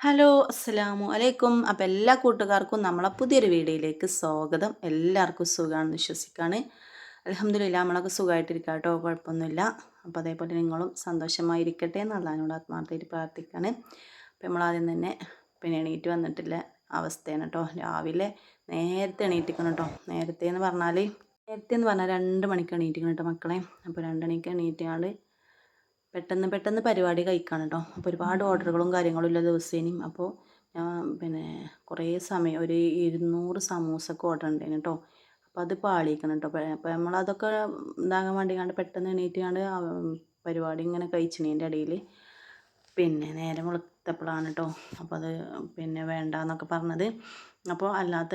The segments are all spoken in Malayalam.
ഹലോ അസ്സലാമു അലൈക്കും. അപ്പം എല്ലാ കൂട്ടുകാർക്കും നമ്മളെ പുതിയൊരു വീഡിയോയിലേക്ക് സ്വാഗതം. എല്ലാവർക്കും സുഖമാണെന്ന് വിശ്വസിക്കുകയാണ് അലഹമ്മദില്ല നമ്മളൊക്കെ സുഖമായിട്ടിരിക്കുക കേട്ടോ. കുഴപ്പമൊന്നുമില്ല. അപ്പോൾ അതേപോലെ നിങ്ങളും സന്തോഷമായിരിക്കട്ടെ എന്നുള്ളതിനോട് ആത്മാർത്ഥമായിട്ട് പ്രാർത്ഥിക്കുകയാണ് അപ്പോൾ നമ്മളാദ്യം തന്നെ പിന്നെ എണീറ്റ് വന്നിട്ടില്ല അവസ്ഥയാണ് കേട്ടോ. രാവിലെ നേരത്തെ എണീറ്റിക്കണം കേട്ടോ. നേരത്തെ എന്ന് പറഞ്ഞാൽ നേരത്തെ എന്ന് പറഞ്ഞാൽ രണ്ട് മണിക്ക് എണീറ്റിക്കണം കേട്ടോ മക്കളെ. അപ്പോൾ രണ്ട് മണിക്ക് എണീറ്റാണ്ട് പെട്ടെന്ന് പെട്ടെന്ന് പരിപാടി കഴിക്കാണ് കേട്ടോ അപ്പോൾ ഒരുപാട് ഓർഡറുകളും കാര്യങ്ങളും ഇല്ല ദിവസേനയും അപ്പോൾ ഞാൻ പിന്നെ കുറേ സമയം ഒരു ഇരുന്നൂറ് സമൂസൊക്കെ ഓർഡർ ഉണ്ടായിരുന്നു കേട്ടോ അപ്പോൾ അത് പാളിക്കണം കേട്ടോ അപ്പോൾ നമ്മളതൊക്കെ ഇതാകാൻ വേണ്ടി കണ്ട് പെട്ടെന്ന് എണീറ്റ് കണ്ട് പരിപാടി ഇങ്ങനെ കഴിച്ചിനേന്റെ ഇടയിൽ പിന്നെ നേരം വെളുത്തപ്പോഴാണ് കേട്ടോ അപ്പോൾ അത് പിന്നെ വേണ്ട എന്നൊക്കെ പറഞ്ഞത്. അപ്പോൾ അല്ലാത്ത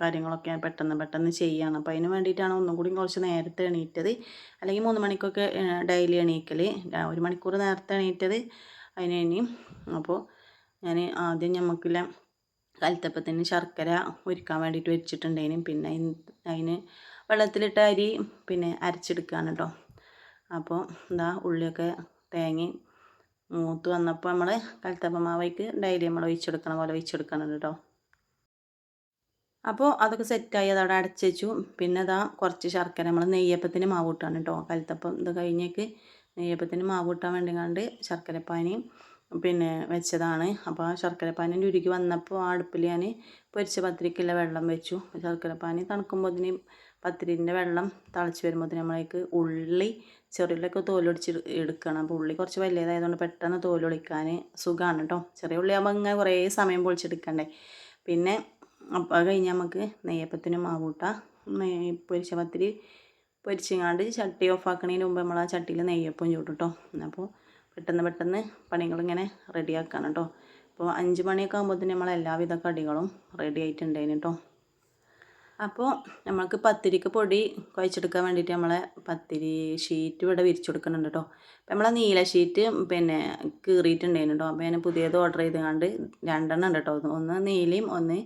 കാര്യങ്ങളൊക്കെ പെട്ടെന്ന് പെട്ടെന്ന് ചെയ്യുകയാണ് അപ്പോൾ അതിന് വേണ്ടിയിട്ടാണ് ഒന്നും കൂടി കുറച്ച് നേരത്തെ എണീറ്റത്. അല്ലെങ്കിൽ മൂന്ന് മണിക്കൊക്കെ ഡെയിലി എണീക്കൽ ഒരു മണിക്കൂർ നേരത്തെ എണീറ്റത് അതിന് ഇനി അപ്പോൾ ഞാൻ ആദ്യം നമുക്കില്ല കലത്തപ്പത്തിന് ശർക്കര ഒരുക്കാൻ വേണ്ടിയിട്ട് വെച്ചിട്ടുണ്ടേനും പിന്നെ അതിന് വെള്ളത്തിലിട്ട അരി പിന്നെ അരച്ചെടുക്കുകയാണ് കേട്ടോ അപ്പോൾ എന്താ ഉള്ളിയൊക്കെ തേങ്ങി മൂത്ത് വന്നപ്പോൾ നമ്മൾ കലത്തപ്പ മാവയ്ക്ക് ഡെയിലി നമ്മൾ ഒഴിച്ചെടുക്കണ പോലെ ഒഴിച്ചെടുക്കണം കേട്ടോ അപ്പോൾ അതൊക്കെ സെറ്റായി അതവിടെ അടച്ചു വെച്ചു പിന്നെ അതാ കുറച്ച് ശർക്കര നമ്മൾ നെയ്യപ്പത്തിന് മാവ് ഇട്ടാണ് കേട്ടോ കലത്തപ്പം ഇത് കഴിഞ്ഞേക്ക് നെയ്യപ്പത്തിന് മാവ് ഇട്ടാൻ വേണ്ടി കണ്ട് ശർക്കരപ്പാനിയും പിന്നെ വെച്ചതാണ്. അപ്പോൾ ആ ശർക്കരപ്പാനിന്റെ ഉരുക്കി വന്നപ്പോൾ ആ അടുപ്പിൽ ഞാൻ പൊരിച്ച പത്തിരിക്കുള്ള വെള്ളം വെച്ചു. ശർക്കരപ്പാനി തണുക്കുമ്പോൾ പത്തിരിന്റെ വെള്ളം തിളച്ച് വരുമ്പോൾ നമ്മളേക്ക് ഉള്ളി ചെറിയുള്ളിയൊക്കെ തോലൊടിച്ച് എടുക്കണം. അപ്പോൾ ഉള്ളി കുറച്ച് വലിയതായതുകൊണ്ട് പെട്ടെന്ന് തോലൊളിക്കാൻ സുഖമാണ് കേട്ടോ ചെറിയ ഉള്ളി ആകുമ്പോൾ ഇങ്ങനെ കുറേ സമയം പൊളിച്ചെടുക്കണ്ടേ. പിന്നെ അപ്പോൾ കഴിഞ്ഞ് നമുക്ക് നെയ്യപ്പത്തിന് മാവ് കൂട്ടാം നെയ്യ് പൊരിച്ച പത്തിരി പൊരിച്ചങ്ങാണ്ട് ചട്ടി ഓഫാക്കണതിന് മുമ്പ് നമ്മൾ ആ ചട്ടിയിൽ നെയ്യപ്പം ചൂട്ടും കേട്ടോ അപ്പോൾ പെട്ടെന്ന് പെട്ടെന്ന് പണികളിങ്ങനെ റെഡിയാക്കണം കേട്ടോ അപ്പോൾ അഞ്ച് മണിയൊക്കെ ആകുമ്പോഴത്തേന് നമ്മൾ എല്ലാവിധ കടികളും റെഡി ആയിട്ടുണ്ടായിന് കേട്ടോ അപ്പോൾ നമ്മൾക്ക് പത്തിരിക്ക് പൊടി കുഴച്ചെടുക്കാൻ വേണ്ടിയിട്ട് നമ്മളെ പത്തിരി ഷീറ്റ് ഇവിടെ വിരിച്ചു കൊടുക്കുന്നുണ്ട് കേട്ടോ അപ്പോൾ നമ്മളെ നീല ഷീറ്റ് പിന്നെ കീറിയിട്ടുണ്ടായിരുന്നു കേട്ടോ അപ്പോൾ ഞാൻ പുതിയത് ഓർഡർ ചെയ്ത് കണ്ട് രണ്ടെണ്ണം ഉണ്ട് കേട്ടോ ഒന്ന് നീലയും ഒന്ന്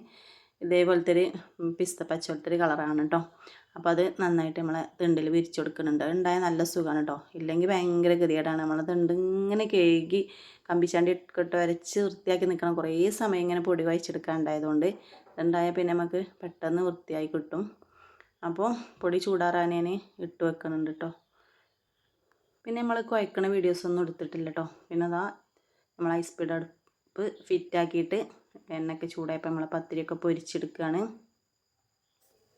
ഇതേപോലത്തെ ഒരു പിസ്ത ഒരു കളറാണ് കേട്ടോ അപ്പോൾ അത് നന്നായിട്ട് നമ്മളെ തിണ്ടിൽ വിരിച്ചു കൊടുക്കുന്നുണ്ട് ഉണ്ടായാൽ നല്ല സുഖമാണ് കേട്ടോ ഇല്ലെങ്കിൽ ഭയങ്കര ഗതികേടാണ്. നമ്മളെ തിണ്ട് ഇങ്ങനെ കേകി കമ്പിച്ചാണ്ടി ഇട്ട് വരച്ച് വൃത്തിയാക്കി നിൽക്കണം കുറേ സമയം ഇങ്ങനെ പൊടി വായിച്ചെടുക്കാണ്ടായതുകൊണ്ട് ഉണ്ടായാൽ പിന്നെ നമുക്ക് പെട്ടെന്ന് വൃത്തിയായി കിട്ടും. അപ്പോൾ പൊടി ചൂടാറാൻ ഇട്ട് വെക്കുന്നുണ്ട് കേട്ടോ പിന്നെ നമ്മൾ കുഴക്കണ വീഡിയോസൊന്നും എടുത്തിട്ടില്ല കേട്ടോ പിന്നെ അതാ നമ്മൾ ഐ സ്പീഡ് അടുപ്പ് ഫിറ്റാക്കിയിട്ട് എണ്ണയൊക്കെ ചൂടായപ്പോൾ നമ്മൾ പത്തിരിയൊക്കെ പൊരിച്ചെടുക്കുകയാണ്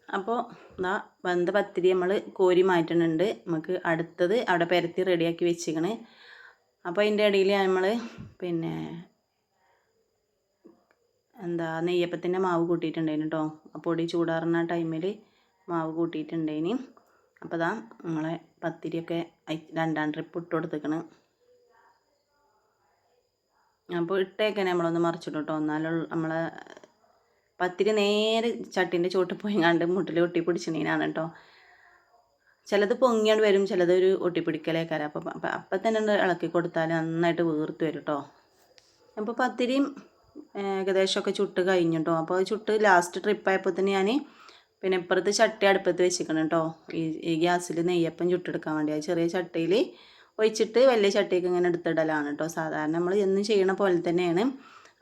അപ്പോൾ ഇതാ വെന്ത പത്തിരി നമ്മൾ കോരി മാറ്റുന്നുണ്ട് നമുക്ക് അടുത്തത് അവിടെ പരത്തി റെഡിയാക്കി വെച്ചിരിക്കണ്. അപ്പോൾ അതിന്റെ ഇടയിൽ നമ്മൾ പിന്നെ എന്താ നെയ്യപ്പത്തിന്റെ മാവ് കൂട്ടിയിട്ടുണ്ടായിന് കേട്ടോ ആ പൊടി ചൂടാറുന്ന ടൈമിൽ മാവ് കൂട്ടിയിട്ടുണ്ടായിന്. അപ്പോൾ ഇതാ നമ്മളെ പത്തിരിയൊക്കെ രണ്ടാം ട്രിപ്പ് ഇട്ട് കൊടുത്തേക്കണ് അപ്പോൾ ഇട്ടേക്കനെ നമ്മളൊന്ന് മറിച്ചിട്ട് കേട്ടോ എന്നാലും നമ്മളെ പത്തിരി നേരെ ചട്ടിന്റെ ചോട്ട് പോയി കണ്ട് മുട്ടിൽ ഒട്ടിപ്പിടിച്ചിണീനാണ് കേട്ടോ ചിലത് പൊങ്ങിയാണ്ട് വരും ചിലത് ഒരു ഒട്ടിപ്പിടിക്കലേക്കാരം അപ്പം അപ്പം തന്നെ ഇളക്കി കൊടുത്താൽ നന്നായിട്ട് വീർത്ത് വരും കേട്ടോ അപ്പോൾ പത്തിരിയും ഏകദേശമൊക്കെ ചുട്ട് കഴിഞ്ഞു കേട്ടോ അപ്പോൾ ചുട്ട് ലാസ്റ്റ് ട്രിപ്പായപ്പോൾ തന്നെ ഞാൻ പിന്നെ ഇപ്പുറത്ത് ചട്ടി അടുപ്പത്ത് വെച്ചിരിക്കണം കേട്ടോ ഈ ഈ ഗ്യാസിൽ നെയ്യപ്പം ചുട്ടെടുക്കാൻ വേണ്ടി. ചെറിയ ചട്ടിയിൽ ഒഴിച്ചിട്ട് വലിയ ചട്ടിയൊക്കെ ഇങ്ങനെ എടുത്തിടലാണ് കേട്ടോ സാധാരണ നമ്മൾ എന്നും ചെയ്യണ പോലെ തന്നെയാണ്.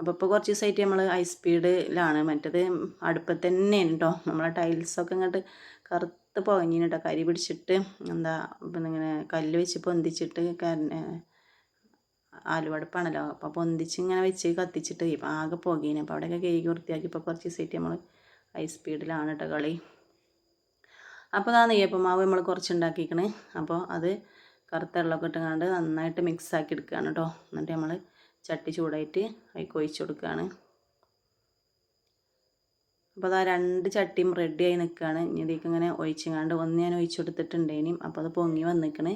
അപ്പോൾ ഇപ്പോൾ കുറച്ച് ദിവസമായിട്ട് നമ്മൾ ഹൈ സ്പീഡിലാണ് മറ്റേത് അടുപ്പത്ത് തന്നെയാണ് കേട്ടോ നമ്മളെ ടൈൽസൊക്കെ ഇങ്ങോട്ട് കറുത്ത് പുകഞ്ഞിന് കേട്ടോ കരി പിടിച്ചിട്ട് എന്താ പിന്നെ ഇങ്ങനെ കല്ല് വെച്ച് പൊന്തിച്ചിട്ട് ആലുവടുപ്പാണല്ലോ. അപ്പോൾ പൊന്തിച്ച് ഇങ്ങനെ വെച്ച് കത്തിച്ചിട്ട് ഇപ്പം ആകെ പുകയിന് അപ്പോൾ അവിടെയൊക്കെ കേക്ക് വൃത്തിയാക്കി ഇപ്പോൾ കുറച്ച് ദിവസമായിട്ട് നമ്മൾ ഹൈ സ്പീഡിലാണ് കേട്ടോ കളി. അപ്പോൾ ആ നെയ്യപ്പമാവ് നമ്മൾ കുറച്ച് ഉണ്ടാക്കിക്കണേ. അപ്പോൾ അത് കറുത്ത വെള്ളമൊക്കെ ഇട്ടുകൊണ്ട് നന്നായിട്ട് മിക്സ് ആക്കി എടുക്കുകയാണ് കേട്ടോ എന്നിട്ട് നമ്മൾ ചട്ടി ചൂടായിട്ട് അതിൽ ഒഴിച്ച് കൊടുക്കുകയാണ്. അപ്പോൾ അതാ രണ്ട് ചട്ടിയും റെഡിയായി നിൽക്കുകയാണ്. ഇനി ഇതിലേക്ക് ഇങ്ങനെ ഒഴിച്ചങ്ങാണ്ട് ഒന്ന് ഞാൻ ഒഴിച്ചു കൊടുത്തിട്ടുണ്ടേനും അപ്പോൾ അത് പൊങ്ങി വന്നിക്കണേ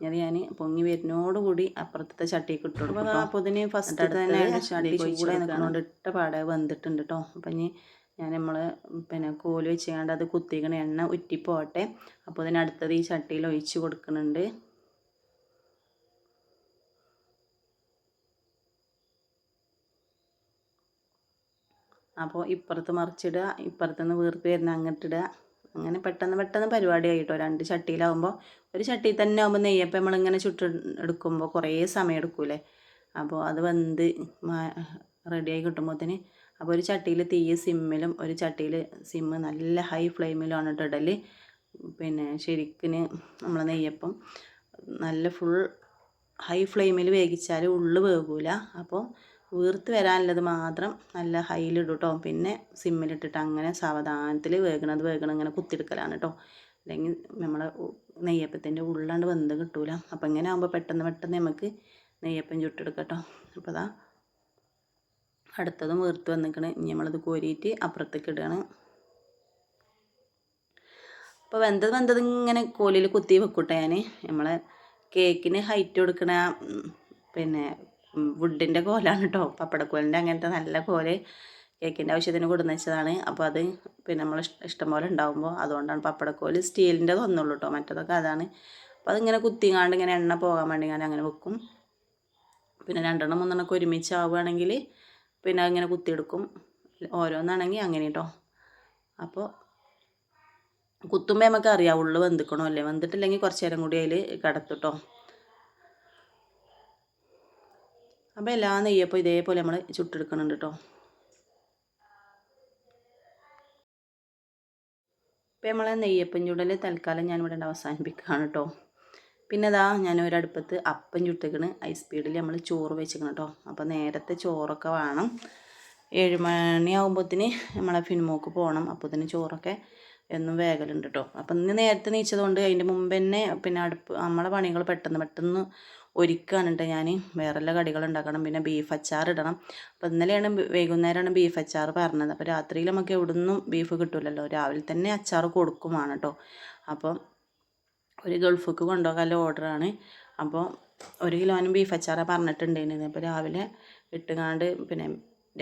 ഇനി ഞാൻ പൊങ്ങി വരുന്നോടുകൂടി അപ്പുറത്തെ ചട്ടിക്ക് ഇട്ടു കൊടുക്കും അപ്പോൾ ഇതിന് ഫസ്റ്റ് തന്നെ ചട്ടി ചൂടായി നിൽക്കണോണ്ട് ഇട്ട പാടെ വന്നിട്ടുണ്ട് കേട്ടോ അപ്പം ഇനി ഞാൻ നമ്മൾ പിന്നെ കോൽ വെച്ചുകൊണ്ട് അത് കുത്തിക്കണ എണ്ണ ഉറ്റിപ്പോട്ടെ അപ്പോൾ ഇതിനടുത്തത് ഈ ചട്ടിയിൽ ഒഴിച്ച് കൊടുക്കുന്നുണ്ട്. അപ്പോൾ ഇപ്പുറത്ത് മറിച്ചിടുക ഇപ്പുറത്തുനിന്ന് വീർത്ത് വരുന്ന അങ്ങോട്ടിടുക. അങ്ങനെ പെട്ടെന്ന് പെട്ടെന്ന് പരിപാടി ആയിട്ടോ. രണ്ട് ചട്ടിയിലാവുമ്പോൾ ഒരു ചട്ടിയിൽ തന്നെ ആകുമ്പോൾ നെയ്യപ്പം നമ്മളിങ്ങനെ ചുട്ട് എടുക്കുമ്പോൾ കുറേ സമയം എടുക്കൂലേ? അപ്പോൾ അത് വെന്ത് റെഡിയായി കിട്ടുമ്പോഴത്തേന് അപ്പോൾ ഒരു ചട്ടിയിൽ തീ സിമ്മിലും ഒരു ചട്ടിയിൽ സിമ്മ് നല്ല ഹൈ ഫ്ലെയിമിലാണ് ഇടൽ പിന്നെ ശരിക്കിന് നമ്മൾ നെയ്യപ്പം നല്ല ഫുൾ ഹൈ ഫ്ലെയിമിൽ വേവിച്ചാൽ ഉള്ളു വേകൂല അപ്പോൾ വീർത്ത് വരാനുള്ളത് മാത്രം നല്ല ഹൈയിലിടും കേട്ടോ പിന്നെ സിമ്മിലിട്ടിട്ട് അങ്ങനെ സാവധാനത്തിൽ വേഗണത് വേഗണം ഇങ്ങനെ കുത്തിയെടുക്കലാണ് കേട്ടോ അല്ലെങ്കിൽ നമ്മളെ നെയ്യപ്പത്തിന്റെ ഉള്ളാണ്ട് വെന്ത് കിട്ടൂല. അപ്പം ഇങ്ങനെ ആകുമ്പോൾ പെട്ടെന്ന് പെട്ടെന്ന് നമുക്ക് നെയ്യപ്പം ചുട്ടെടുക്കാം കേട്ടോ അപ്പോൾ അതാ അടുത്തതും വീർത്ത് വന്നിക്കണ്. ഇനി നമ്മളത് കോരിയിട്ട് അപ്പുറത്തേക്ക് ഇടുകയാണ്. അപ്പോൾ വെന്തത് വെന്തത് ഇങ്ങനെ കോലിൽ കുത്തി വെക്കൂട്ടെ ഞാൻ നമ്മളെ കേക്കിന് ഹൈറ്റ് കൊടുക്കണ പിന്നെ വുഡിന്റെ കോലാണ് കേട്ടോ പപ്പടക്കോലിന്റെ അങ്ങനത്തെ നല്ല കോൽ കേക്കിന്റെ ആവശ്യത്തിന് കൊടുന്ന് വെച്ചതാണ്. അപ്പോൾ അത് പിന്നെ നമ്മൾ ഇഷ്ടം പോലെ ഉണ്ടാകുമ്പോൾ അതുകൊണ്ടാണ് പപ്പടക്കോൽ സ്റ്റീലിന്റെ തന്നുള്ളൂ കേട്ടോ മറ്റതൊക്കെ അതാണ്. അപ്പോൾ അതിങ്ങനെ കുത്തിങ്ങാണ്ട് ഇങ്ങനെ എണ്ണ പോകാൻ വേണ്ടി ഞാൻ അങ്ങനെ വെക്കും. പിന്നെ രണ്ടെണ്ണം മൂന്നെണ്ണമൊക്കെ ഒരുമിച്ച് ആവുകയാണെങ്കിൽ പിന്നെ അതിങ്ങനെ കുത്തിയെടുക്കും. ഓരോന്നാണെങ്കിൽ അങ്ങനെ കേട്ടോ അപ്പോൾ കുത്തുമ്പോൾ നമുക്ക് അറിയാം ഉള്ളു വെന്തിക്കണോ അല്ലേ? വെന്തിട്ടില്ലെങ്കിൽ കുറച്ച് നേരം കൂടി അതിൽ കിടത്തുട്ടോ അപ്പോൾ എല്ലാ നെയ്യപ്പം ഇതേപോലെ നമ്മൾ ചുട്ടെടുക്കണുണ്ട് കേട്ടോ ഇപ്പം നമ്മളെ നെയ്യപ്പം ചുടൽ തൽക്കാലം ഞാൻ ഇവിടെ അവസാനിപ്പിക്കുകയാണ് കേട്ടോ പിന്നെ അതാ ഞാൻ ഒരടുപ്പത്ത് അപ്പം ചുട്ടിക്കണ്. ഹൈ സ്പീഡിൽ നമ്മൾ ചോറ് വെച്ചിക്കണം കേട്ടോ അപ്പോൾ നേരത്തെ ചോറൊക്കെ വേണം. ഏഴ് മണിയാകുമ്പോഴത്തേന് നമ്മളെ ഫിനിമോക്ക് പോകണം തന്നെ ചോറൊക്കെ എന്നും വേഗലുണ്ട് കേട്ടോ അപ്പം ഇന്ന് നേരത്തെ നീച്ചതുകൊണ്ട് അതിന്റെ മുമ്പ് തന്നെ പിന്നെ അടുപ്പ് നമ്മളെ പണികൾ പെട്ടെന്ന് പെട്ടെന്ന് ഒരുക്കുകയാണ് കേട്ടോ ഞാൻ വേറെല്ലാം കടികൾ ഉണ്ടാക്കണം പിന്നെ ബീഫ് അച്ചാർ ഇടണം. അപ്പോൾ ഇന്നലെയാണ് വൈകുന്നേരമാണ് ബീഫ് അച്ചാർ പറഞ്ഞത്. അപ്പോൾ രാത്രിയിൽ നമുക്ക് എവിടുന്നും ബീഫ് കിട്ടില്ലല്ലോ രാവിലെ തന്നെ അച്ചാർ കൊടുക്കുമാണ് കേട്ടോ അപ്പോൾ ഒരു ഗൾഫിക്ക് കൊണ്ടുപോകാനുള്ള ഓർഡറാണ്. അപ്പോൾ ഒരു കിലോനും ബീഫ് അച്ചാറാണ് പറഞ്ഞിട്ടുണ്ടായിരുന്നത്. അപ്പോൾ രാവിലെ ഇട്ടുകാണ്ട് പിന്നെ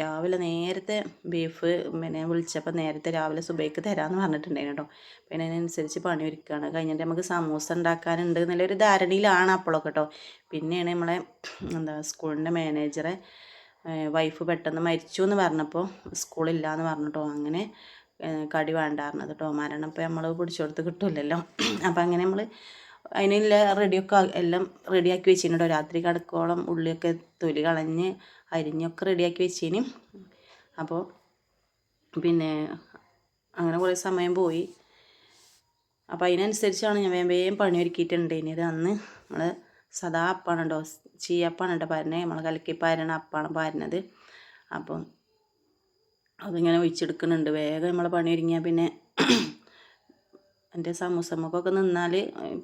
രാവിലെ നേരത്തെ ബീഫ് പിന്നെ വിളിച്ചപ്പോൾ നേരത്തെ രാവിലെ സുബൈക്ക് തരാമെന്ന് പറഞ്ഞിട്ടുണ്ടായിരുന്നു കേട്ടോ പിന്നെ അതിനനുസരിച്ച് പണി ഒരുക്കുകയാണ് കഴിഞ്ഞിട്ട് നമുക്ക് സമൂസ ഉണ്ടാക്കാനുണ്ട് എന്നുള്ളൊരു ധാരണയിലാണ് അപ്പോഴൊക്കെ കേട്ടോ പിന്നെയാണ് നമ്മളെ എന്താ സ്കൂളിന്റെ മാനേജറെ വൈഫ് പെട്ടെന്ന് മരിച്ചു എന്ന് പറഞ്ഞപ്പോൾ സ്കൂളില്ല എന്ന് പറഞ്ഞിട്ടോ. അങ്ങനെ കടി വേണ്ടായിരുന്നത് കേട്ടോ മരണം ഇപ്പോൾ നമ്മൾ പിടിച്ചു കൊടുത്ത് കിട്ടില്ലല്ലോ. അപ്പം അങ്ങനെ നമ്മൾ അതിനുള്ള റെഡിയൊക്കെ എല്ലാം റെഡിയാക്കി വെച്ചിട്ടുണ്ട്. രാത്രി കിടക്കോളം ഉള്ളിയൊക്കെ തൊലി കളഞ്ഞ് അരിഞ്ഞൊക്കെ റെഡിയാക്കി വെച്ചിന്. അപ്പോൾ പിന്നെ അങ്ങനെ കുറേ സമയം പോയി. അപ്പോൾ അതിനനുസരിച്ചാണ് ഞാൻ വേഗം വേഗം പണി ഒരുക്കിയിട്ടുണ്ടായിരുന്നത് അന്ന് നമ്മൾ സദാ അപ്പാണ് കേട്ടോ ചീയപ്പാണ് കേട്ടോ പരനെ നമ്മൾ കലക്കി പാരണ അപ്പാണ് പാരണത് അപ്പം അതിങ്ങനെ ഒഴിച്ചെടുക്കുന്നുണ്ട്. വേഗം നമ്മൾ പണി ഒരുങ്ങിയാൽ പിന്നെ എന്റെ സമൂസമ്മക്കൊക്കെ നിന്നാൽ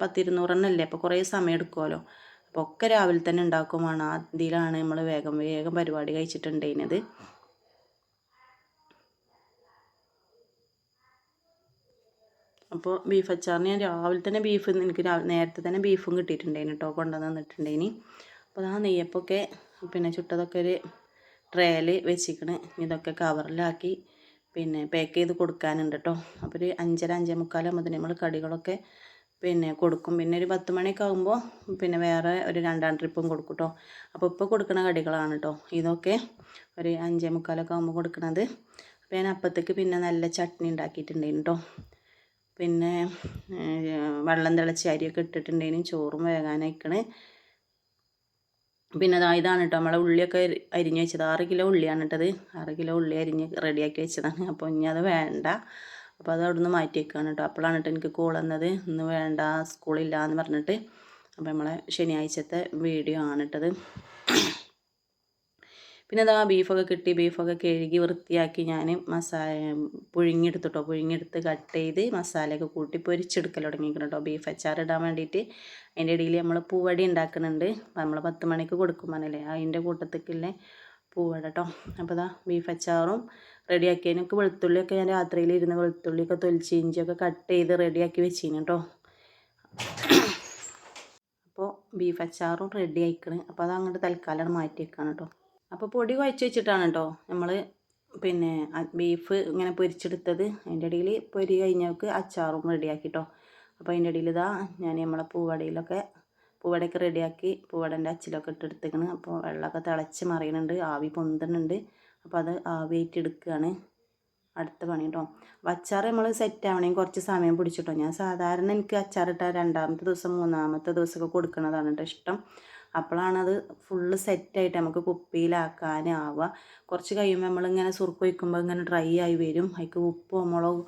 പത്തിരുന്നൂറെണ്ണല്ലേ? അപ്പോൾ കുറേ സമയം എടുക്കുമല്ലോ അപ്പോൾ ഒക്കെ രാവിലെ തന്നെ ഉണ്ടാക്കുമാണ് അതിലാണ് നമ്മൾ വേഗം വേഗം പരിപാടി കഴിച്ചിട്ടുണ്ടായിരുന്നത്. അപ്പോൾ ബീഫ് അച്ചാറിന് ഞാൻ രാവിലെ തന്നെ ബീഫ് എനിക്ക് നേരത്തെ തന്നെ ബീഫും കിട്ടിയിട്ടുണ്ടായിന് കേട്ടോ കൊണ്ടുവന്ന് തന്നിട്ടുണ്ടായിന്. അപ്പോൾ ആ നെയ്യപ്പൊക്കെ പിന്നെ ചുട്ടതൊക്കെ ഒരു ട്രേയിൽ വെച്ചിക്കണ്. ഇതൊക്കെ കവറിലാക്കി പിന്നെ പാക്ക് ചെയ്ത് കൊടുക്കാനുണ്ട് കേട്ടോ അപ്പോൾ ഒരു അഞ്ചര അഞ്ചേ മുക്കാലാകുമ്പോൾ നമ്മൾ കടികളൊക്കെ പിന്നെ കൊടുക്കും. പിന്നെ ഒരു പത്ത് മണിയൊക്കെ ആകുമ്പോൾ പിന്നെ വേറെ ഒരു രണ്ടാം ട്രിപ്പും കൊടുക്കും കേട്ടോ അപ്പോൾ ഇപ്പോൾ കൊടുക്കുന്ന കടികളാണ് കേട്ടോ ഇതൊക്കെ ഒരു അഞ്ചേ മുക്കാലൊക്കെ ആകുമ്പോൾ കൊടുക്കുന്നത് അപ്പോൾ ഞാൻ അപ്പത്തേക്ക് പിന്നെ നല്ല ചട്നി ഉണ്ടാക്കിയിട്ടുണ്ടായിരുന്നു കേട്ടോ പിന്നെ വെള്ളം തിളച്ച് അരിയൊക്കെ ഇട്ടിട്ടുണ്ടായിരുന്നു ചോറും വേകാനയക്കണ്. പിന്നെ അതാ ഇതാണ് കേട്ടോ നമ്മളെ ഉള്ളിയൊക്കെ അരിഞ്ഞ് വെച്ചത്. ആറ് കിലോ ഉള്ളിയാണ് കേട്ടത് ആറ് കിലോ ഉള്ളി അരിഞ്ഞ് റെഡിയാക്കി വെച്ചതാണ്. അപ്പോൾ ഇനി അത് വേണ്ട. അപ്പോൾ അത് അവിടുന്ന് മാറ്റി വെക്കുകയാണ് കേട്ടോ അപ്പോഴാണ് കേട്ടോ എനിക്ക് കോൾ വന്നത്. ഇന്ന് വേണ്ട സ്കൂളില്ല എന്ന് പറഞ്ഞിട്ട്. അപ്പോൾ നമ്മളെ ശനിയാഴ്ചത്തെ വീഡിയോ ആണ് ഇട്ടത് പിന്നെ അതാ ബീഫൊക്കെ കിട്ടി ബീഫൊക്കെ കഴുകി വൃത്തിയാക്കി ഞാൻ മസാല പുഴുങ്ങിയെടുത്തിട്ടോ. പുഴുങ്ങിയെടുത്ത് കട്ട് ചെയ്ത് മസാലയൊക്കെ കൂട്ടി പൊരിച്ചെടുക്കൽ തുടങ്ങിയിരിക്കണം കേട്ടോ. ബീഫ് അച്ചാർ ഇടാൻ വേണ്ടിയിട്ട് അതിന്റെ ഇടയിൽ നമ്മൾ പൂവടി ഉണ്ടാക്കുന്നുണ്ട്. നമ്മൾ പത്ത് മണിക്ക് കൊടുക്കും പറഞ്ഞല്ലേ. അതിന്റെ കൂട്ടത്തേക്കില്ലേ പൂവട കേട്ടോ. അപ്പോൾ ഇതാ ബീഫ് അച്ചാറും റെഡിയാക്കിയതിനൊക്കെ വെളുത്തുള്ളിയൊക്കെ ഞാൻ രാത്രിയിൽ ഇരുന്ന് വെളുത്തുള്ളിയൊക്കെ തൊലിച്ച് ഇഞ്ചിയൊക്കെ കട്ട് ചെയ്ത് റെഡിയാക്കി വെച്ചിന് കേട്ടോ. അപ്പോൾ ബീഫ് അച്ചാറും റെഡി ആയിക്കണ്. അപ്പോൾ അത് അങ്ങോട്ട് തൽക്കാലം മാറ്റി വെക്കാണ് കേട്ടോ. അപ്പോൾ പൊടി കുഴച്ച് വെച്ചിട്ടാണ് കേട്ടോ നമ്മൾ പിന്നെ ബീഫ് ഇങ്ങനെ പൊരിച്ചെടുത്തത്. അതിന്റെ ഇടയിൽ പൊരി കഴിഞ്ഞവർക്ക് അച്ചാറും റെഡിയാക്കി കേട്ടോ അപ്പോൾ അതിന്റെ ഇടയിൽ ഇതാ ഞാൻ നമ്മളെ പൂവടയിലൊക്കെ പൂവടയൊക്കെ റെഡിയാക്കി പൂവടന്റെ അച്ചിലൊക്കെ ഇട്ടെടുത്തേക്കണ്. അപ്പോൾ വെള്ളമൊക്കെ തിളച്ച് മറിയണുണ്ട് ആവി പൊന്തണുണ്ട് അപ്പോൾ അത് ആവി എടുക്കുകയാണ് അടുത്ത പണി കേട്ടോ അപ്പോൾ അച്ചാർ നമ്മൾ സെറ്റ് ആവണമെങ്കിൽ കുറച്ച് സമയം പിടിച്ചിട്ടോ. ഞാൻ സാധാരണ എനിക്ക് അച്ചാർ അച്ചാറിട്ട രണ്ടാമത്തെ ദിവസം മൂന്നാമത്തെ ദിവസമൊക്കെ കൊടുക്കുന്നതാണ് കേട്ടോ ഇഷ്ടം. അപ്പോഴാണത് ഫുള്ള് സെറ്റായിട്ട് നമുക്ക് കുപ്പിയിലാക്കാനാവുക. കുറച്ച് കഴിയുമ്പോൾ നമ്മളിങ്ങനെ സുറുക്ക് വയ്ക്കുമ്പോൾ ഇങ്ങനെ ഡ്രൈ ആയി വരും. അതിക്ക് ഉപ്പോ മുളക്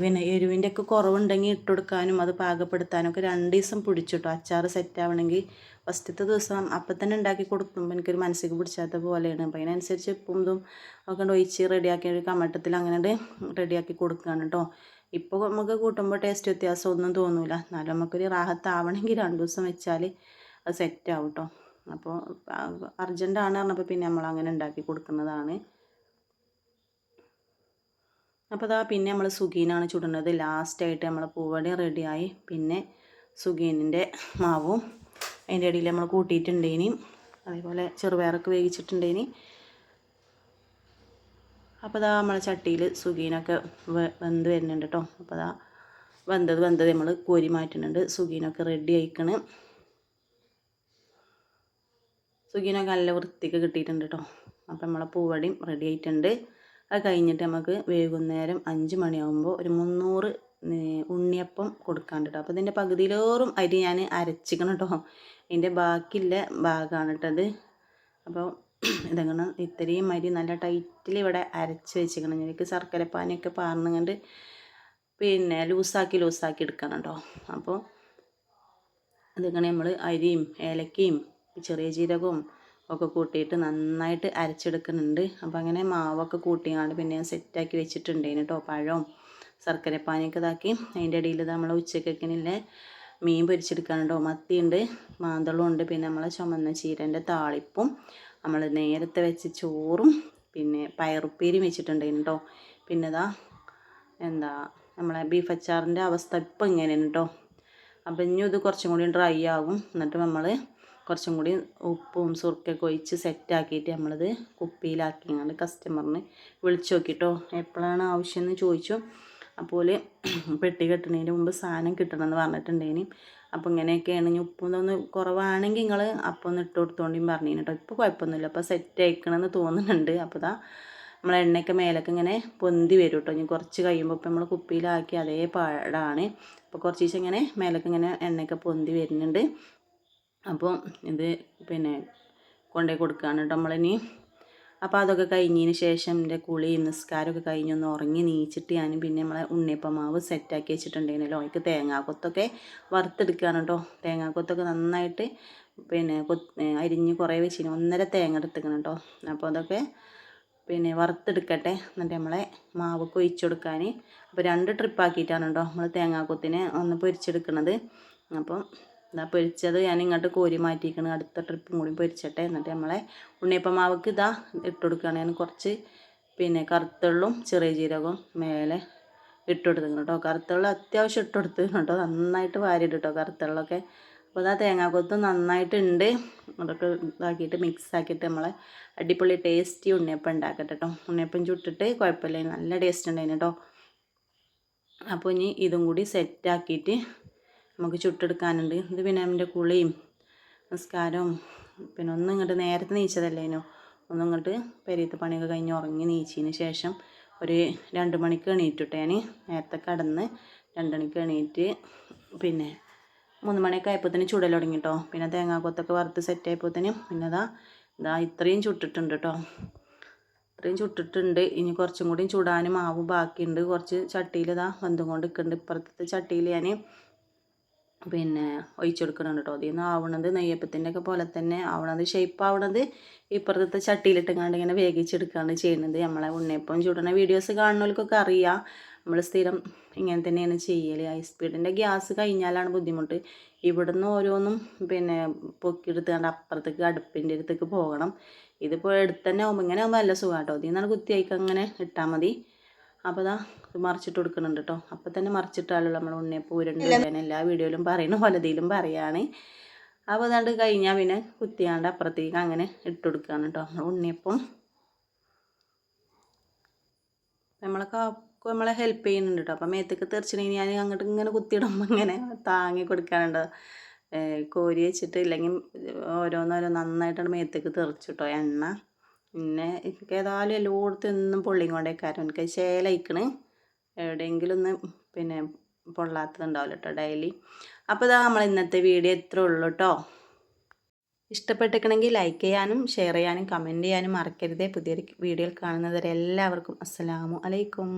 പിന്നെ എരിവിന്റെ ഒക്കെ കുറവുണ്ടെങ്കിൽ ഇട്ട് കൊടുക്കാനും അത് പാകപ്പെടുത്താനും ഒക്കെ രണ്ട് ദിവസം പിടിച്ചിട്ടോ. അച്ചാർ സെറ്റ് ആവണമെങ്കിൽ ഫസ്റ്റത്തെ ദിവസം അപ്പം തന്നെ ഉണ്ടാക്കി കൊടുക്കുമ്പോൾ എനിക്കൊരു മനസ്സിലേക്ക് പിടിച്ചാത്ത പോലെയാണ്. അപ്പോൾ അതിനനുസരിച്ച് ഉപ്പും ഇതും ഒക്കെ ഒഴിച്ച് റെഡിയാക്കി ഒരു കമട്ടത്തിൽ അങ്ങനെ റെഡിയാക്കി കൊടുക്കുകയാണ് കേട്ടോ ഇപ്പോൾ നമുക്ക് കൂട്ടുമ്പോൾ ടേസ്റ്റ് വ്യത്യാസം ഒന്നും തോന്നില്ല എന്നാലും നമുക്കൊരു റാഹത്താവണമെങ്കിൽ രണ്ട് ദിവസം വെച്ചാൽ അത് സെറ്റാവും കേട്ടോ അപ്പോൾ അർജന്റാണ് പറഞ്ഞപ്പോൾ പിന്നെ നമ്മൾ അങ്ങനെ ഉണ്ടാക്കി കൊടുക്കുന്നതാണ്. അപ്പോൾ അതാ പിന്നെ നമ്മൾ സുഗീനാണ് ചുടുന്നത്. ലാസ്റ്റായിട്ട് നമ്മൾ പൂവടി റെഡിയായി. പിന്നെ സുഗീനിന്റെ മാവും അതിന്റെ ഇടയിൽ നമ്മൾ കൂട്ടിയിട്ടുണ്ടേനി. അതേപോലെ ചെറുപയറൊക്കെ വേവിച്ചിട്ടുണ്ടേനി. അപ്പോൾ അതാ നമ്മളെ ചട്ടിയിൽ സുഗീനൊക്കെ വെന്ത് വരുന്നുണ്ട് കേട്ടോ അപ്പോൾ അതാ വെന്തത് വെന്തത് നമ്മൾ കോരി മാറ്റുന്നുണ്ട്. സുഗീനൊക്കെ റെഡി ആയിക്കണ്. സുഗീനൊക്കെ നല്ല വൃത്തിക്ക് കിട്ടിയിട്ടുണ്ട് കേട്ടോ അപ്പം നമ്മളെ പൂവടിയും റെഡി ആയിട്ടുണ്ട്. അത് കഴിഞ്ഞിട്ട് നമുക്ക് വൈകുന്നേരം അഞ്ച് മണിയാകുമ്പോൾ ഒരു മുന്നൂറ് ഉണ്ണിയപ്പം കൊടുക്കാണ്ട് കേട്ടോ അപ്പോൾ ഇതിന്റെ പകുതിയിലോറും അരി ഞാൻ അരച്ചിക്കണം കേട്ടോ ഇതിന്റെ ബാക്കിയുള്ള ഭാഗമാണ് കേട്ടത് അപ്പോൾ ഇതങ്ങനെ ഇത്രയും അരി നല്ല ടൈറ്റിൽ ഇവിടെ അരച്ച് വെച്ചിരിക്കണം. എനിക്ക് ശർക്കര പാനിയൊക്കെ പാർന്നുകൊണ്ട് പിന്നെ ലൂസാക്കി ലൂസാക്കി എടുക്കണം കേട്ടോ അപ്പോൾ ഇതിങ്ങനെ നമ്മൾ അരിയും ഏലക്കയും ചെറിയ ജീരകവും ഒക്കെ കൂട്ടിയിട്ട് നന്നായിട്ട് അരച്ചെടുക്കുന്നുണ്ട്. അപ്പോൾ അങ്ങനെ മാവൊക്കെ കൂട്ടിയാണ്ട് പിന്നെ ഞാൻ സെറ്റാക്കി വെച്ചിട്ടുണ്ട് കേട്ടോ പഴവും ശർക്കരപ്പാനിയൊക്കെ ഇതാക്കി. അതിന്റെ ഇടയിൽ നമ്മൾ ഉച്ചക്കൊക്കെ മീൻ പൊരിച്ചെടുക്കാനുണ്ടോ മത്തിയുണ്ട് മാന്തളും ഉണ്ട് പിന്നെ നമ്മളെ ചുമന്ന ചീരന്റെ താളിപ്പും നമ്മൾ നേരത്തെ വെച്ച് ചോറും പിന്നെ പയറുപ്പേരിയും വെച്ചിട്ടുണ്ടായിരുന്നു കേട്ടോ പിന്നെ ഇതാ എന്താ നമ്മളെ ബീഫ് അച്ചാറിന്റെ അവസ്ഥ ഇപ്പം ഇങ്ങനെയാണ് കേട്ടോ അപ്പം ഇനി ഇത് കുറച്ചും കൂടി ഡ്രൈ ആകും എന്നിട്ട് നമ്മൾ കുറച്ചും കൂടി ഉപ്പും സുർക്കൊക്കെ ഒഴിച്ച് സെറ്റാക്കിയിട്ട് നമ്മളിത് കുപ്പിയിലാക്കിങ്ങാണ്ട് കസ്റ്റമറിന് വിളിച്ചു നോക്കിട്ടോ. എപ്പോഴാണ് ആവശ്യമെന്ന് ചോദിച്ചു. അപ്പോൾ പെട്ടി കെട്ടുന്നതിന് മുമ്പ് സാധനം കിട്ടണമെന്ന് പറഞ്ഞിട്ടുണ്ടേനി. അപ്പോൾ ഇങ്ങനെയൊക്കെയാണ്. ഇനി ഉപ്പൊന്ന് കുറവാണെങ്കിൽ നിങ്ങൾ അപ്പം ഒന്ന് ഇട്ട് കൊടുത്തോണ്ടിയും പറഞ്ഞു കേട്ടോ ഇപ്പോൾ കുഴപ്പമൊന്നുമില്ല. അപ്പോൾ സെറ്റ് ആയിക്കണമെന്ന് തോന്നുന്നുണ്ട്. അപ്പോൾ ഇതാ നമ്മളെ എണ്ണയൊക്കെ മേലൊക്കെ ഇങ്ങനെ പൊന്തി വരും കേട്ടോ ഇനി കുറച്ച് കഴിയുമ്പോൾ ഇപ്പം നമ്മൾ കുപ്പിയിലാക്കി അതേ പാടാണ്. അപ്പോൾ കുറച്ച് ദിവസം ഇങ്ങനെ മേലൊക്കെ ഇങ്ങനെ എണ്ണയൊക്കെ പൊന്തി വരുന്നുണ്ട്. അപ്പോൾ ഇത് പിന്നെ കൊണ്ടുപോയി കൊടുക്കുകയാണ് കേട്ടോ നമ്മളിനി. അപ്പോൾ അതൊക്കെ കഴിഞ്ഞതിന് ശേഷം എന്റെ കുളിയും നിസ്കാരമൊക്കെ കഴിഞ്ഞൊന്ന് ഉറങ്ങി നീച്ചിട്ട് ഞാൻ പിന്നെ നമ്മളെ ഉണ്ണിയപ്പമാവ് സെറ്റാക്കി വെച്ചിട്ടുണ്ടെങ്കിലോ എനിക്ക് തേങ്ങാക്കൊത്തൊക്കെ വറുത്തെടുക്കുകയാണ് കേട്ടോ തേങ്ങാക്കൊത്തൊക്കെ നന്നായിട്ട് പിന്നെ അരിഞ്ഞ് കുറേ വെച്ചിന്. ഒന്നര തേങ്ങ എടുത്തിക്കണം കേട്ടോ അപ്പോൾ അതൊക്കെ പിന്നെ വറുത്തെടുക്കട്ടെ. എന്നിട്ട് നമ്മളെ മാവ് കൊഴിച്ചു കൊടുക്കാൻ അപ്പോൾ രണ്ട് ട്രിപ്പാക്കിയിട്ടാണ് കേട്ടോ നമ്മൾ തേങ്ങാക്കൊത്തിനെ ഒന്ന് പൊരിച്ചെടുക്കുന്നത് അപ്പം ഇതാ പൊരിച്ചത് ഞാൻ ഇങ്ങോട്ട് കോരി മാറ്റിയിരിക്കണം അടുത്ത ട്രിപ്പും കൂടി പൊരിച്ചട്ടെ. എന്നിട്ട് നമ്മളെ ഉണ്ണിയപ്പം മാവക്ക് ഇതാ ഇട്ട് കൊടുക്കുകയാണ് ഞാൻ കുറച്ച് പിന്നെ കറുത്തുള്ളും ചെറിയ ജീരകവും മേലെ ഇട്ട് കൊടുത്തിരുന്നു കേട്ടോ. കറുത്തുള്ള അത്യാവശ്യം ഇട്ട് കൊടുത്തു കേട്ടോ. നന്നായിട്ട് വാരിയിട്ട് കേട്ടോ കറുത്തുള്ളൊക്കെ അപ്പോൾ അതാ തേങ്ങാക്കൊത്ത് നന്നായിട്ടുണ്ട്. അതൊക്കെ ഇതാക്കിയിട്ട് മിക്സ് ആക്കിയിട്ട് നമ്മളെ അടിപൊളി ടേസ്റ്റി ഉണ്ണിയപ്പം ഉണ്ടാക്കട്ടെ കേട്ടോ. ഉണ്ണിയപ്പം ചുട്ടിട്ട് കുഴപ്പമില്ല. നല്ല ടേസ്റ്റ് ഉണ്ടായിരുന്നു കേട്ടോ. അപ്പോൾ ഇനി ഇതും കൂടി സെറ്റാക്കിയിട്ട് നമുക്ക് ചുട്ടെടുക്കാനുണ്ട്. ഇത് പിന്നെ എന്റെ കുളിയും നിസ്കാരവും. പിന്നെ ഒന്നും ഇങ്ങോട്ട് നേരത്തെ നീച്ചതല്ലേനോ? ഒന്നും ഇങ്ങോട്ട് പെരീത്ത് പണിയൊക്കെ കഴിഞ്ഞ് ഉറങ്ങി നീച്ചതിന് ശേഷം ഒരു രണ്ട് മണിക്ക് എണീറ്റിട്ടേന്. നേരത്തെ കടന്ന് രണ്ട് മണിക്ക് എണീറ്റ് പിന്നെ മൂന്ന് മണിയൊക്കെ ആയപ്പോഴത്തേന് ചുടൽ തുടങ്ങി കേട്ടോ പിന്നെ തേങ്ങാക്കൊത്തൊക്കെ വറുത്ത് സെറ്റ് ആയപ്പോഴത്തേനും പിന്നെ അതാ ഇതാ ഇത്രയും ചുട്ടിട്ടുണ്ട് കേട്ടോ ഇത്രയും ചുട്ടിട്ടുണ്ട്. ഇനി കുറച്ചും കൂടി ചുടാനും മാവ് ബാക്കിയുണ്ട്. കുറച്ച് ചട്ടിയിൽ ഇതാ വെന്തും കൊണ്ട് നിൽക്കുന്നുണ്ട്. ഇപ്പുറത്തെ ചട്ടിയിൽ ഞാൻ പിന്നെ ഒഴിച്ചു കൊടുക്കണം കേട്ടോ അതിൽ നിന്ന് ആവണത് നെയ്യപ്പത്തിന്റെ ഒക്കെ പോലെ തന്നെ ആവണത് ഷേപ്പ് ആവണത് ഇപ്പുറത്തെ ചട്ടിയിലിട്ടുങ്ങാണ്ട് ഇങ്ങനെ വേഗിച്ചെടുക്കുകയാണ് ചെയ്യുന്നത്. നമ്മളെ ഉണ്ണിയപ്പം ചൂടണ വീഡിയോസ് കാണുന്നവർക്കൊക്കെ അറിയാം. നമ്മൾ സ്ഥിരം ഇങ്ങനെ തന്നെയാണ് ചെയ്യൽ ഹൈ സ്പീഡിന്റെ ഗ്യാസ് കഴിഞ്ഞാലാണ് ബുദ്ധിമുട്ട്. ഇവിടുന്ന് ഓരോന്നും പിന്നെ പൊക്കിയെടുത്തുകൊണ്ട് അപ്പുറത്തേക്ക് അടുപ്പിന്റെ അടുത്തേക്ക് പോകണം. ഇതിപ്പോൾ എടുത്ത് തന്നെ ആകുമ്പോൾ ഇങ്ങനെ ആകുമ്പോൾ നല്ല സുഖം കേട്ടോ ഇതിൽ നിന്നാണ് കുത്തി അങ്ങനെ ഇട്ടാൽ മതി. അപ്പോൾ ഇതാ മറിച്ചിട്ട് കൊടുക്കുന്നുണ്ട് കേട്ടോ അപ്പോൾ തന്നെ മറിച്ചിട്ടാലുള്ള നമ്മൾ ഉണ്ണിയപ്പം ഉരുണ്ട് ഞാൻ എല്ലാ വീഡിയോയിലും പറയുന്ന പലതിലും പറയുകയാണ് അപ്പോൾ അതാണ്ട് കഴിഞ്ഞാൽ പിന്നെ കുത്തിയാണ്ട് അപ്പുറത്തേക്ക് അങ്ങനെ ഇട്ട് കൊടുക്കുകയാണ് കേട്ടോ നമ്മൾ ഉണ്ണിയപ്പം നമ്മളൊക്കെ നമ്മളെ ഹെൽപ്പ് ചെയ്യുന്നുണ്ട് കേട്ടോ അപ്പം മേത്തേക്ക് തെറിച്ചിട്ടുണ്ടെങ്കിൽ ഞാൻ അങ്ങോട്ട് ഇങ്ങനെ കുത്തിയിടുമ്പോൾ ഇങ്ങനെ താങ്ങി കൊടുക്കാനുണ്ട് കോരി വെച്ചിട്ട് ഇല്ലെങ്കിൽ ഓരോന്നോരോ നന്നായിട്ടാണ് മേത്തേക്ക് തെറിച്ചു കേട്ടോ എണ്ണ പിന്നെ എനിക്ക് ഏതായാലും എല്ലായിടത്തും എന്നും പൊള്ളിയും കൊണ്ടേക്കാരം. എനിക്ക് ശേലയിക്കണ്. എവിടെയെങ്കിലും ഒന്ന് പിന്നെ പൊള്ളാത്തതുണ്ടാവില്ല കേട്ടോ ഡെയിലി അപ്പോൾ ഇതാ നമ്മൾ ഇന്നത്തെ വീഡിയോ എത്ര ഉള്ളൂ കേട്ടോ ഇഷ്ടപ്പെട്ടിരിക്കണമെങ്കിൽ ലൈക്ക് ചെയ്യാനും ഷെയർ ചെയ്യാനും കമന്റ് ചെയ്യാനും മറക്കരുതേ. പുതിയൊരു വീഡിയോയിൽ കാണുന്നവരെ എല്ലാവർക്കും അസ്സലാമു അലൈക്കും.